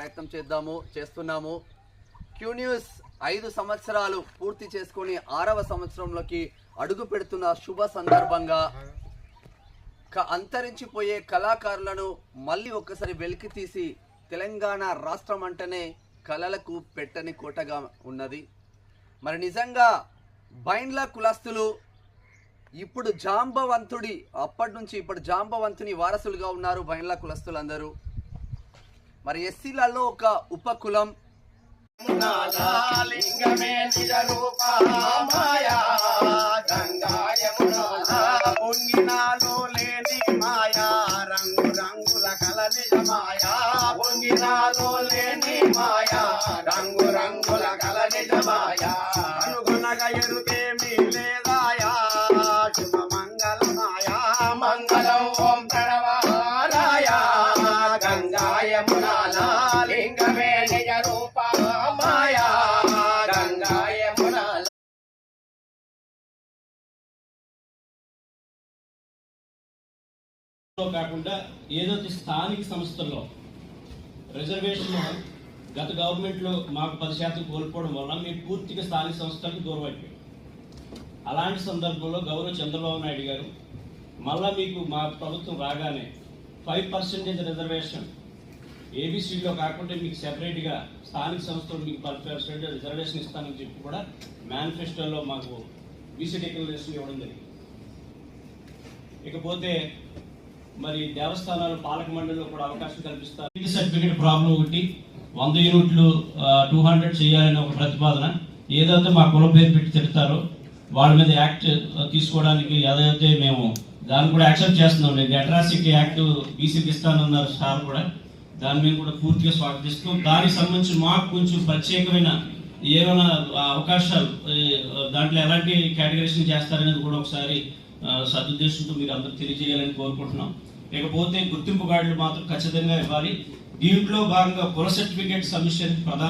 ప్రయత్నం చేద్దాము చేస్తున్నాము. క్యూ న్యూస్ ఐదు సంవత్సరాలు పూర్తి చేసుకొని ఆరవ సంవత్సరంలోకి అడుగు పెడుతున్న శుభ సందర్భంగా క- అంతరించిపోయే కళాకారులను మళ్ళీ ఒక్కసారి వెలికి తీసి తెలంగాణ రాష్ట్రం అంటేనే కళలకు పెట్టని కోటగా ఉన్నది. మరి నిజంగా బైండ్ల కులస్తులు ఇప్పుడు జాంబవంతుడి అప్పటి నుంచి ఇప్పుడు జాంబవంతుని వారసులుగా ఉన్నారు బైండ్ల కులస్తులందరూ. మరి ఎస్సీలలో ఒక ఉపకులం. లింగమే నిజ రూప మాయా గంగాయమున పొంగినాలో లేని మాయా రంగు రంగుల కల నిజ మాయా పొంగినాలో లేని మాయా రంగు రంగుల కల నిజ మాయా అనుగుణగా ఎరుకేమీ లేదాయా కాకుండా ఏదో స్థానిక సంస్థల్లో రిజర్వేషన్ గత గవర్నమెంట్లో మాకు పది శాతం కోల్పోవడం వల్ల మేము పూర్తిగా స్థానిక సంస్థలకు దూరం అయిపోయాం అలాంటి సందర్భంలో గౌరవ చంద్రబాబు నాయుడు గారు మళ్ళా మీకు మా ప్రభుత్వం రాగానే ఫైవ్ పర్సెంటేజ్ రిజర్వేషన్ ఏబీసీలో కాకుండా మీకు సెపరేట్గా స్థానిక సంస్థలు మీకు పది పర్సెంట్ రిజర్వేషన్ ఇస్తానని చెప్పి కూడా మేనిఫెస్టోలో మాకు బీసీ డిక్లరేషన్ ఇవ్వడం జరిగింది. ఇకపోతే మరి దేవస్థానాలు పాలక మండలిలో కూడా అవకాశం కల్పిస్తారు. ఇంటి సర్టిఫికేట్ ప్రాబ్లం ఒకటి వంద యూనిట్లు టూ హండ్రెడ్ చేయాలని ఒక ప్రతిపాదన. ఏదైతే మా కుల పేరు పెట్టి తిడతారో వాళ్ళ మీద యాక్ట్ తీసుకోవడానికి ఏదైతే మేము దాన్ని కూడా యాక్సెప్ట్ చేస్తున్నాం. నేను అట్రాసిటీ యాక్ట్ బీసీకి ఇస్తానన్నారు సార్ కూడా. దాని మీద కూడా పూర్తిగా స్వాగతిస్తూ దానికి సంబంధించి మాకు కొంచెం ప్రత్యేకమైన ఏమైనా అవకాశాలు దాంట్లో ఎలాంటి కేటగరీషన్ చేస్తారనేది కూడా ఒకసారి సదుద్దేశంతో మీరు అందరూ తెలియజేయాలని కోరుకుంటున్నాం. లేకపోతే గుర్తింపు కార్డులు మాత్రం ఖచ్చితంగా ఇవ్వాలి. దీంట్లో భాగంగా కుల సర్టిఫికేట్ సబ్మిషన్ ప్రధాన